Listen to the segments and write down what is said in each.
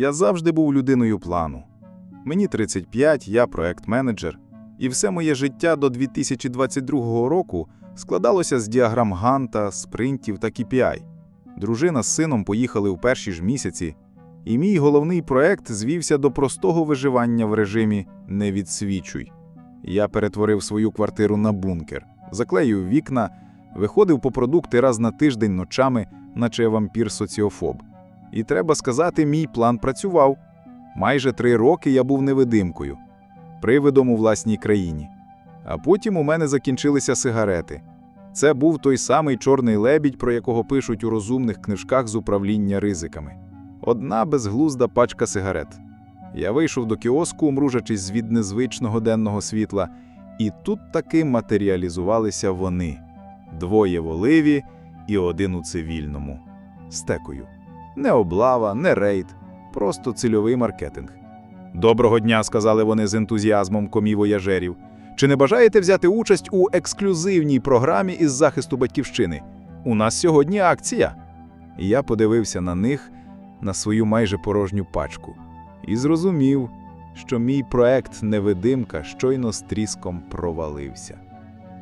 Я завжди був людиною плану. Мені 35, я проект-менеджер, і все моє життя до 2022 року складалося з діаграм Ганта, спринтів та KPI. Дружина з сином поїхали у перші ж місяці, і мій головний проект звівся до простого виживання в режимі «не відсвічуй». Я перетворив свою квартиру на бункер, заклеїв вікна, виходив по продукти раз на тиждень ночами, наче вампір-соціофоб. І треба сказати, мій план працював. Майже три роки я був невидимкою, привидом у власній країні. А потім у мене закінчилися сигарети. Це був той самий чорний лебідь, про якого пишуть у розумних книжках з управління ризиками. Одна безглузда пачка сигарет. Я вийшов до кіоску, мружачись від незвичного денного світла, і тут таки матеріалізувалися вони двоє в оливі і один у цивільному. Стекою. Не облава, не рейд, просто цільовий маркетинг. Доброго дня, сказали вони з ентузіазмом комівояжерів. Чи не бажаєте взяти участь у ексклюзивній програмі із захисту батьківщини? У нас сьогодні акція. Я подивився на них, на свою майже порожню пачку, і зрозумів, що мій проект Невидимка щойно з тріском провалився.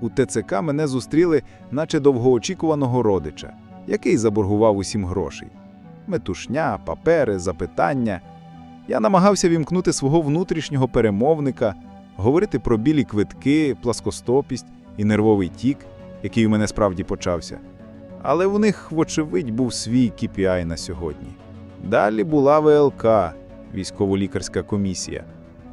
У ТЦК мене зустріли, наче довгоочікуваного родича, який заборгував усім грошей. Метушня, папери, запитання. Я намагався вімкнути свого внутрішнього перемовника, говорити про білі квитки, пласкостопість і нервовий тік, який у мене справді почався. Але в них, вочевидь, був свій KPI на сьогодні. Далі була ВЛК, військово-лікарська комісія,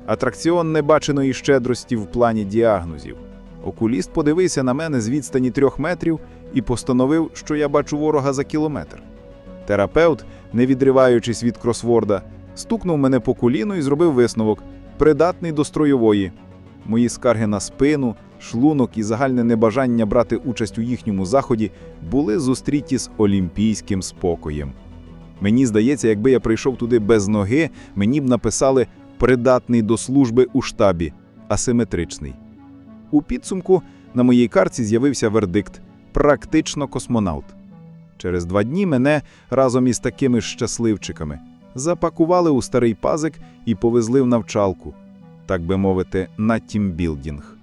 атракціон небаченої щедрості в плані діагнозів. Окуліст подивився на мене з відстані трьох метрів і постановив, що я бачу ворога за кілометр. Терапевт, не відриваючись від кросворда, стукнув мене по коліну і зробив висновок придатний до строєвої. Мої скарги на спину, шлунок і загальне небажання брати участь у їхньому заході були зустріті з олімпійським спокоєм. Мені здається, якби я прийшов туди без ноги, мені б написали придатний до служби у штабі, асиметричний. У підсумку на моїй карці з'явився вердикт практично космонавт. Через два дні мене разом із такими щасливчиками запакували у старий пазик і повезли в навчалку, так би мовити, на тімбілдінг.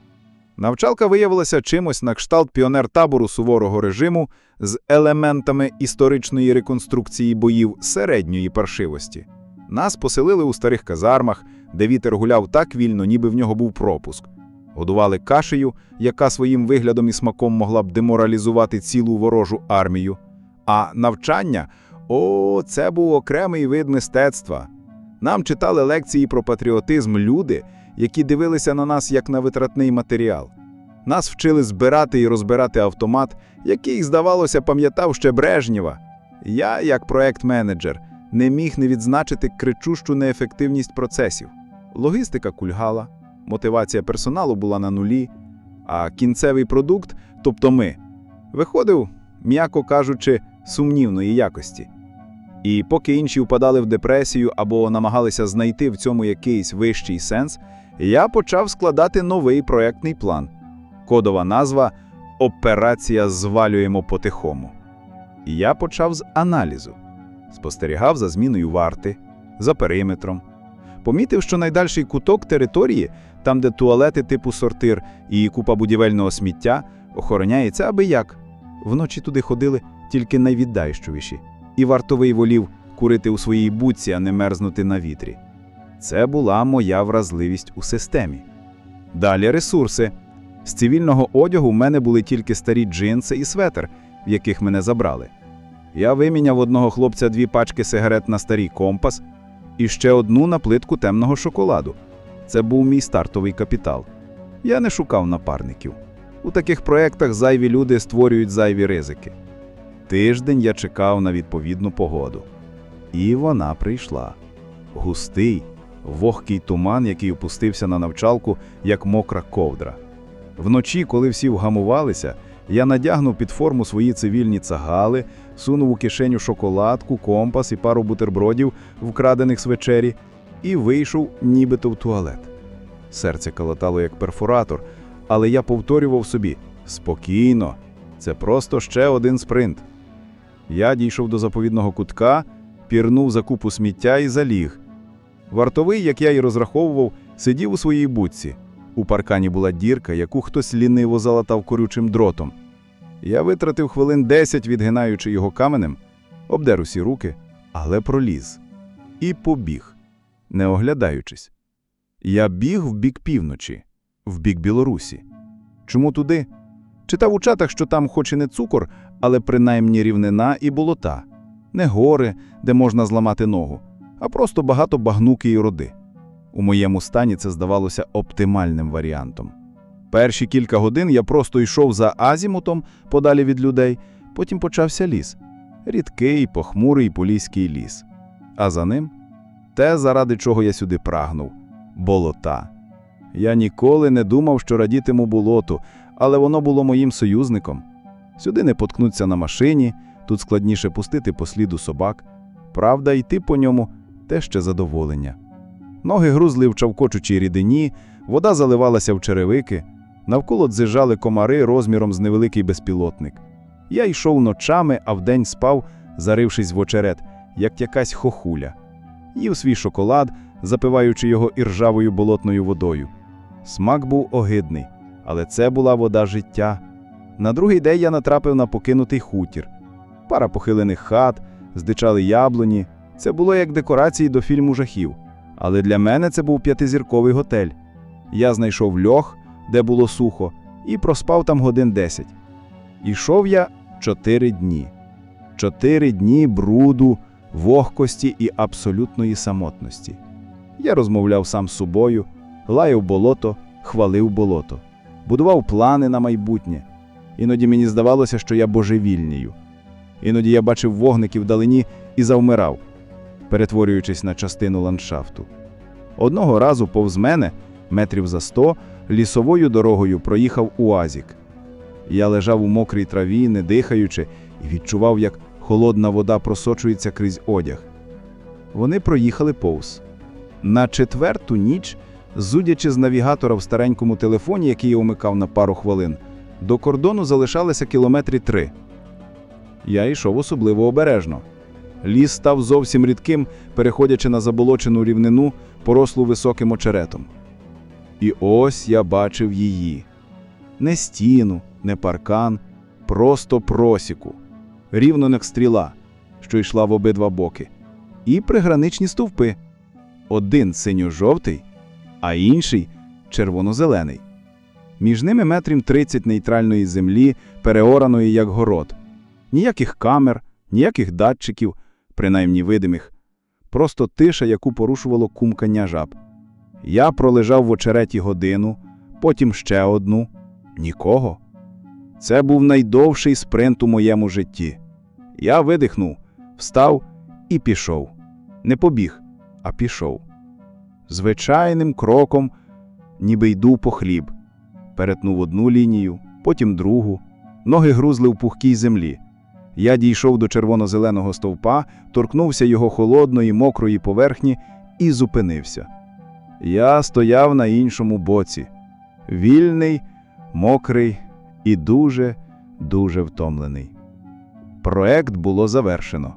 Навчалка виявилася чимось на кшталт піонер-табору суворого режиму з елементами історичної реконструкції боїв середньої паршивості. Нас поселили у старих казармах, де вітер гуляв так вільно, ніби в нього був пропуск. Годували кашею, яка своїм виглядом і смаком могла б деморалізувати цілу ворожу армію. А навчання о, це був окремий вид мистецтва. Нам читали лекції про патріотизм люди, які дивилися на нас як на витратний матеріал. Нас вчили збирати і розбирати автомат, який, здавалося, пам'ятав ще Брежнєва. Я, як проект-менеджер, не міг не відзначити кричущу неефективність процесів. Логістика кульгала, мотивація персоналу була на нулі, а кінцевий продукт, тобто ми, виходив, м'яко кажучи, сумнівної якості. І поки інші впадали в депресію або намагалися знайти в цьому якийсь вищий сенс, я почав складати новий проектний план. Кодова назва Операція звалюємо потихому. І я почав з аналізу, спостерігав за зміною варти, за периметром. Помітив, що найдальший куток території, там, де туалети типу сортир і купа будівельного сміття, охороняється аби як. Вночі туди ходили тільки найвіддайщовіші, і вартовий волів курити у своїй будці, а не мерзнути на вітрі. Це була моя вразливість у системі. Далі ресурси. З цивільного одягу в мене були тільки старі джинси і светр, в яких мене забрали. Я виміняв одного хлопця дві пачки сигарет на старий компас і ще одну на плитку темного шоколаду. Це був мій стартовий капітал. Я не шукав напарників. У таких проєктах зайві люди створюють зайві ризики. Тиждень я чекав на відповідну погоду. І вона прийшла. Густий, вогкий туман, який опустився на навчалку, як мокра ковдра. Вночі, коли всі вгамувалися, я надягнув під форму свої цивільні цагали, сунув у кишеню шоколадку, компас і пару бутербродів, вкрадених з вечері, і вийшов нібито в туалет. Серце калатало як перфоратор, але я повторював собі спокійно, це просто ще один спринт. Я дійшов до заповідного кутка, пірнув за купу сміття і заліг. Вартовий, як я й розраховував, сидів у своїй будці. У паркані була дірка, яку хтось ліниво залатав корючим дротом. Я витратив хвилин десять, відгинаючи його каменем, обдер усі руки, але проліз. І побіг, не оглядаючись. Я біг в бік півночі, в бік Білорусі. Чому туди? Читав у чатах, що там хоч і не цукор, але принаймні рівнина і болота, не гори, де можна зламати ногу, а просто багато багнуки і роди. У моєму стані це здавалося оптимальним варіантом. Перші кілька годин я просто йшов за азімутом подалі від людей, потім почався ліс. Рідкий, похмурий поліський ліс. А за ним те, заради чого я сюди прагнув болота. Я ніколи не думав, що радітиму болоту, але воно було моїм союзником. Сюди не поткнуться на машині, тут складніше пустити по сліду собак. Правда, йти по ньому те ще задоволення. Ноги грузли в чавкочучій рідині, вода заливалася в черевики, навколо дзижали комари розміром з невеликий безпілотник. Я йшов ночами, а вдень спав, зарившись в очерет, як якась хохуля. Їв свій шоколад, запиваючи його іржавою болотною водою. Смак був огидний, але це була вода життя. На другий день я натрапив на покинутий хутір. Пара похилених хат, здичали яблуні. Це було як декорації до фільму жахів. Але для мене це був п'ятизірковий готель. Я знайшов льох, де було сухо, і проспав там годин десять. Ішов я чотири дні. Чотири дні бруду, вогкості і абсолютної самотності. Я розмовляв сам з собою, лаяв болото, хвалив болото, будував плани на майбутнє. Іноді мені здавалося, що я божевільнію. Іноді я бачив вогники вдалині і завмирав, перетворюючись на частину ландшафту. Одного разу повз мене, метрів за сто, лісовою дорогою проїхав уазік. Я лежав у мокрій траві, не дихаючи, і відчував, як холодна вода просочується крізь одяг. Вони проїхали повз. На четверту ніч, зудячи з навігатора в старенькому телефоні, який я умикав на пару хвилин, до кордону залишалося кілометрі три. Я йшов особливо обережно. Ліс став зовсім рідким, переходячи на заболочену рівнину, порослу високим очеретом. І ось я бачив її. Не стіну, не паркан, просто просіку, рівно як стріла, що йшла в обидва боки, і приграничні стовпи. Один синьо-жовтий, а інший червоно-зелений. Між ними метрів 30 нейтральної землі, переораної як город. Ніяких камер, ніяких датчиків, принаймні видимих. Просто тиша, яку порушувало кумкання жаб. Я пролежав в очереті годину, потім ще одну. Нікого. Це був найдовший спринт у моєму житті. Я видихнув, встав і пішов. Не побіг, а пішов. Звичайним кроком, ніби йду по хліб. Перетнув одну лінію, потім другу. Ноги грузли в пухкій землі. Я дійшов до червоно-зеленого стовпа, торкнувся його холодної, мокрої поверхні і зупинився. Я стояв на іншому боці, вільний, мокрий і дуже, дуже втомлений. Проект було завершено.